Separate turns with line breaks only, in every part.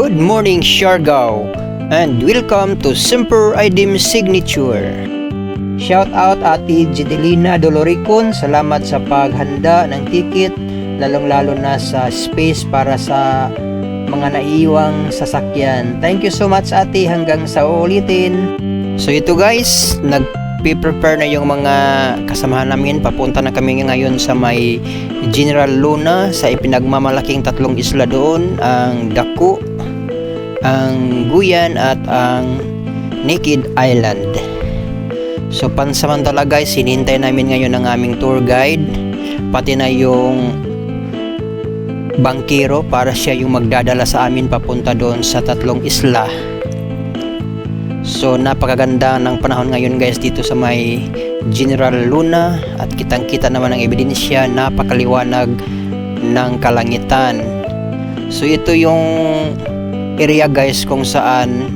Good morning, Siargao, and welcome to Simper Idim Signature. Shout out Ate Jidelina Doloricon, salamat sa paghanda ng ticket, lalong-lalo na sa space para sa mga naiwang sasakyan. Thank you so much Ate hanggang sa ulitin. So ito guys, nag-prepare na yung mga kasamahan namin. Papunta na kami ngayon sa may General Luna sa ipinagmamalaking tatlong isla doon, ang Daku, ang Guyan at ang Naked Island. So pansamantala guys, hinintay namin ngayon ang aming tour guide, pati na yung bangkero para siya yung magdadala sa amin papunta doon sa tatlong isla. So napakaganda ng panahon ngayon guys dito sa may General Luna at kitang kita naman ang ebidensya napakaliwanag ng kalangitan. So ito yung area guys kung saan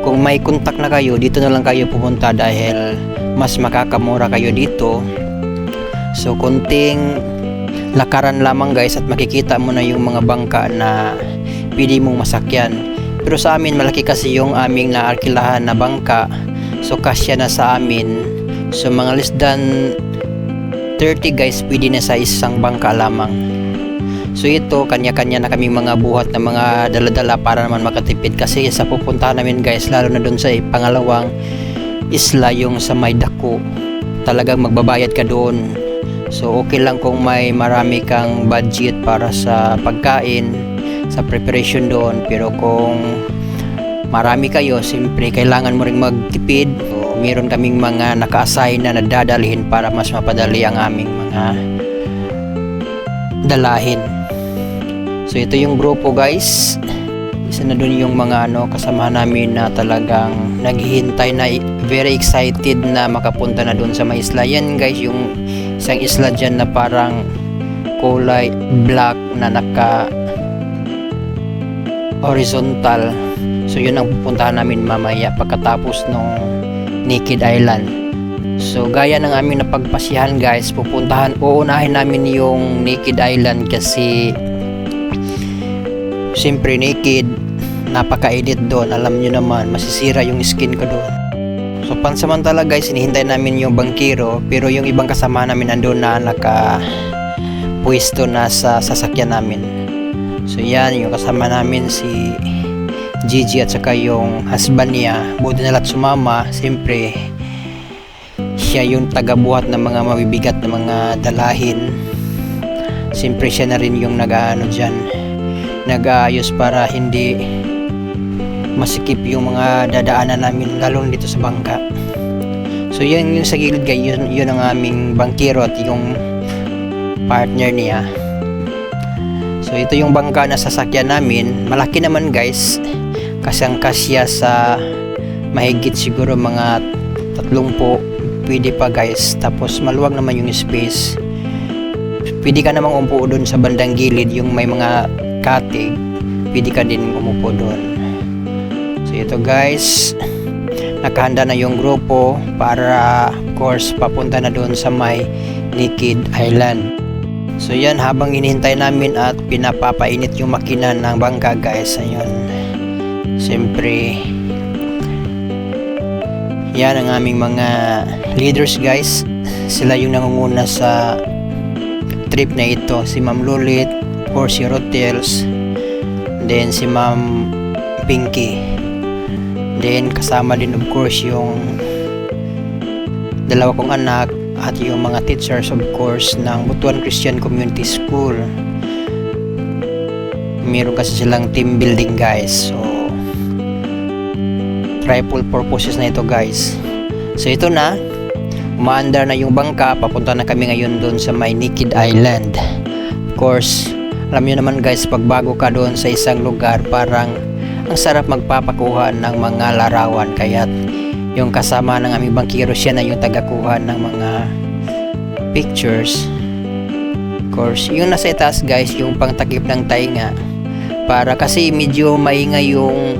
kung may contact na kayo dito na lang kayo pumunta dahil mas makakamura kayo dito. So kunting lakaran lamang guys at makikita mo na yung mga bangka na pwede mong masakyan. Pero sa amin malaki kasi yung aming naarkilahan na bangka. So kasya na sa amin. So mga less than 30 guys pwede na sa isang bangka lamang. So ito, kanya-kanya na kaming mga buhat na mga daladala para naman makatipid kasi sa pupuntahan namin guys, lalo na doon sa pangalawang isla yung sa may dako. Talagang magbabayad ka doon. So okay lang kung may marami kang budget para sa pagkain, sa preparation doon. Pero kung marami kayo, siyempre kailangan mo ring magtipid. So, meron kaming mga naka-assign na nadadalhin para mas mapadali ang aming mga dalahin. So ito yung grupo guys. Isa na dun yung mga ano kasama namin na talagang naghihintay na very excited na makapunta na dun sa may isla. Yan guys yung isang isla dyan na parang kulay black na naka horizontal. So yun ang pupuntahan namin mamaya pagkatapos nung Naked Island. So gaya ng aming napagpasyahan guys, pupuntahan, uunahin namin yung Naked Island kasi Siyempre naked, napakainit doon. Alam nyo naman, masisira yung skin ko doon. So pansamantala guys, hinihintay namin yung bangkero pero yung ibang kasama namin andun na naka pwesto na sa sasakyan namin. So yan, yung kasama namin si Gigi at saka yung husband niya. Buti na lahat sumama. Siyempre, siya yung tagabuhat ng mga mabibigat na mga dalahin. Siyempre siya na rin yung nag-ano dyan nag-aayos para hindi masikip yung mga dadaanan namin lalo dito sa bangka. So yun yung sa gilid guys. Yun, yun ang aming bangkero at yung partner niya. So ito yung bangka na sasakyan namin. Malaki naman guys. Kasang kasya sa mahigit siguro mga tatlong po pwede pa guys. Tapos maluwag naman yung space. Pwede ka namang umupo doon sa bandang gilid yung may mga katig pwede ka din umupo doon. So ito guys nakahanda na yung grupo para course papunta na doon sa may Naked Island. So yan habang hinihintay namin at pinapapainit yung makina ng bangka guys ayun. Siyempre yan ang aming mga leaders guys. Sila yung nangunguna sa trip na ito. Si Ma'am Lulit or si Rotels. Then si Ma'am Pinky. Then kasama din of course yung dalawa kong anak at yung mga teachers of course ng Butuan Christian Community School. Meron kasi silang team building guys. So triple purposes na ito guys. So ito na. Umaandar na yung bangka. Papunta na kami ngayon doon sa may Naked Island. Of course alam nyo naman guys pag bago ka doon sa isang lugar parang ang sarap magpapakuha ng mga larawan. Kaya yung kasama ng aming bangkiro siya na yung tagakuha ng mga pictures. Of course yung nasa itaas guys yung pangtakip ng tainga. Para kasi medyo maingay yung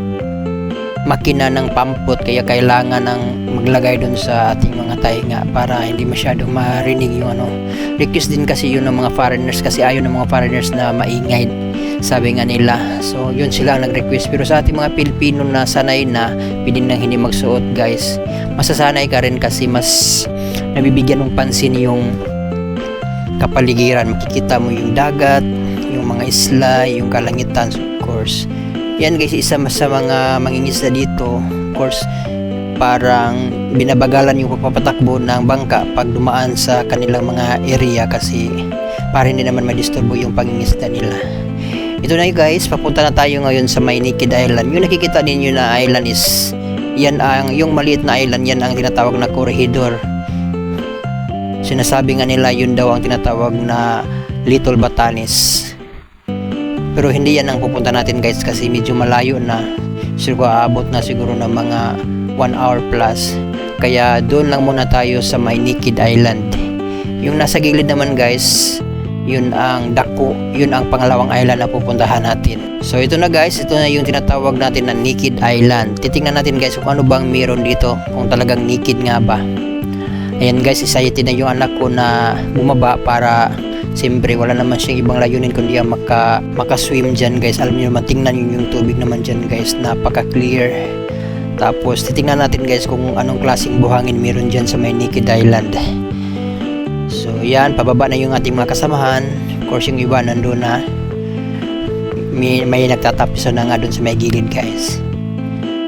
makina ng pampot kaya kailangan ng maglagay doon sa ating mga tainga para hindi masyadong marinig yung ano request din kasi yun ng mga foreigners kasi ayaw ng mga foreigners na maingay sabi nga nila. So, yun sila ang nag-request. Pero sa ating mga Pilipino na sanay na, pwede nang hindi magsuot guys. Masasanay ka rin kasi mas nabibigyan ng pansin yung kapaligiran. Makikita mo yung dagat, yung mga isla, yung kalangitan, of course. Yan guys, isa sa mga mangingisda dito. Of course, parang binabagalan yung papatakbo ng bangka pag dumaan sa kanilang mga area kasi para hindi naman madisturbo yung pangingisda nila. Ito na guys, papunta na tayo ngayon sa may Naked Island. Yung nakikita ninyo na island is, yan ang, yung maliit na island, yan ang tinatawag na corregidor. Sinasabi nga nila yun daw ang tinatawag na Little Batanes. Pero hindi yan ang pupunta natin guys kasi medyo malayo na. Siguro aabot na siguro ng mga 1 hour plus. Kaya doon lang muna tayo sa may Naked Island. Yung nasa gilid naman guys, yun ang Dako, yun ang pangalawang island na pupuntahan natin. So ito na guys, ito na yung tinatawag natin na Naked Island. Titingnan natin guys kung ano bang meron dito, kung talagang naked nga ba. Ayan guys, excited na yung anak ko na bumaba para siyempre wala naman siyang ibang layunin kundi ang maka, maka-swim dyan guys. Alam niyo naman, tingnan yung tubig naman dyan guys, napaka-clear. Tapos titingnan natin guys kung anong klaseng buhangin meron dyan sa may Naked Island. So yan, pababa na yung ating mga kasamahan. Of course yung iba nandun na. May, may nagtatapiso na nga dun sa may gilid guys.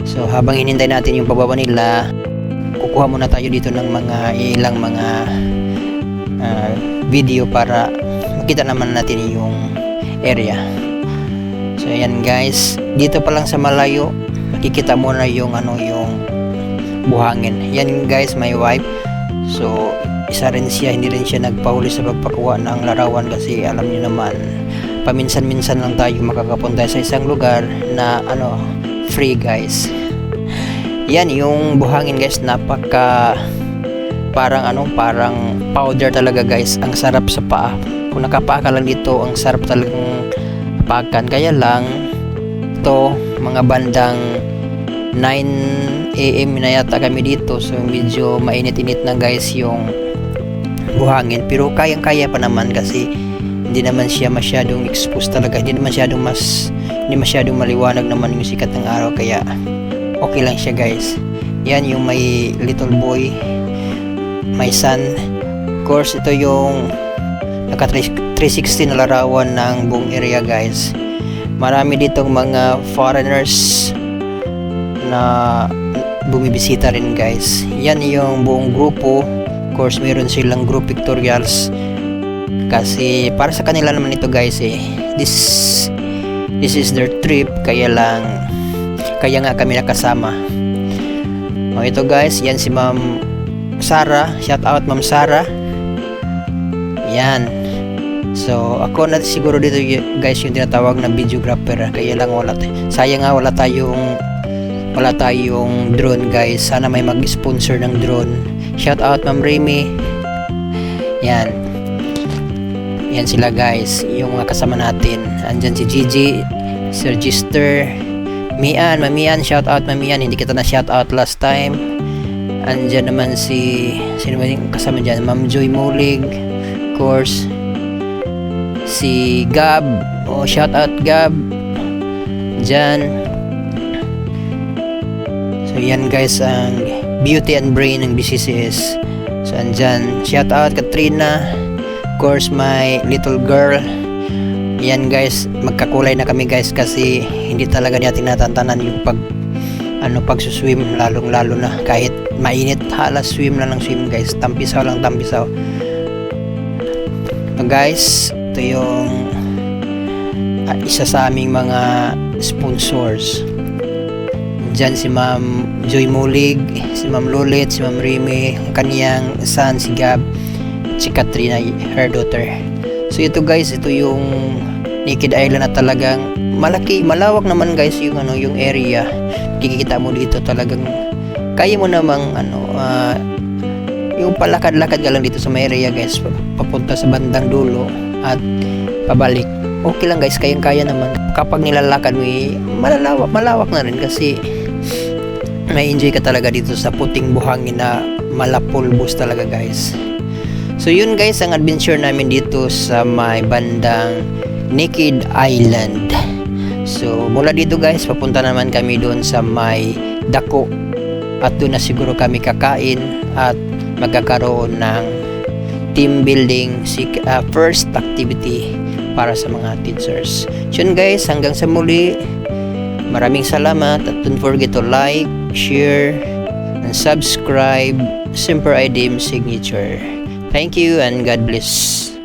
So habang hinintay natin yung pababa nila, kukuha muna tayo dito ng mga ilang mga ah, video para makita naman natin yung area. So yan guys, dito pa lang sa malayo, makikita mo na yung ano yung buhangin. Yan guys, my wife. So isa rin siya, hindi rin siya nagpahuli sa pagpakuha ng larawan kasi alam niyo naman, paminsan-minsan lang tayo makakapunta sa isang lugar na ano, free guys. Yan yung buhangin guys, napaka parang ano, parang powder talaga guys. Ang sarap sa paa. Kung nakapaa ka lang dito, ang sarap talagang pakan. Kaya lang, ito, mga bandang 9 AM na yata kami dito. So, medyo mainit-init na guys yung buhangin. Pero kayang-kaya pa naman kasi hindi naman siya masyadong exposed talaga. Hindi naman masyadong mas, hindi masyadong maliwanag naman yung sikat ng araw. Kaya, okay lang siya guys. Yan yung may little boy, may son. Of course, ito yung naka 360 na larawan ng buong area guys. Marami ditong mga foreigners na bumibisita rin guys. Yan yung buong grupo. Of course, meron silang group pictorials kasi para sa kanila naman ito guys eh. This this is their trip kaya lang kaya nga kami nakasama. O ito guys, yan si Ma'am Sara. Shout out Ma'am Sara. Yan. So, ako na siguro dito guys yung tinatawag na videographer. Kaya lang wala tayo. Sayang nga wala tayong wala tayong drone guys. Sana may mag-sponsor ng drone. Shout out Ma'am Remy. Yan. Yan sila guys. Yung mga kasama natin. Andyan si Gigi, Sir Gister, Mian, Mamian, shout out Mamian. Hindi kita na shout out last time. Andyan naman si sino ba yung kasama dyan? Ma'am Joy Mulig. Course. Si Gab. Oh, shout out Gab. Dyan. So yan guys ang beauty and brain ng BCCS. So andyan. Shout out Katrina. Of course my little girl. Yan guys, magkakulay na kami guys kasi hindi talaga natin natantanan yung pag ano pagsuswim lalong lalo na kahit mainit halas swim na lang swim guys tampisaw lang tampisaw so guys ito yung ah, isa sa aming mga sponsors Diyan si Ma'am Joy Mulig, si Ma'am Lulit, si Ma'am Remy, ang kaniyang son si Gab, si Katrina, her daughter. So ito guys, ito yung Naked Island na talagang malaki, malawak naman guys yung ano, yung area. Kikita mo dito talagang kaya mo namang ano ah, yung palakad-lakad ka lang dito sa may area guys papunta sa bandang dulo at pabalik okay lang guys kayang-kaya naman kapag nilalakad mo eh, malalawak, malawak na rin kasi may enjoy ka talaga dito sa puting buhangin na malapulbos talaga guys so yun guys ang adventure namin dito sa may bandang Naked Island. So, mula dito guys, papunta naman kami doon sa may dako. At doon na siguro kami kakain at magkakaroon ng team building ah, first activity para sa mga teachers. So yun guys, hanggang sa muli. Maraming salamat at don't forget to like, share, and subscribe Simper IDM Signature. Thank you and God bless.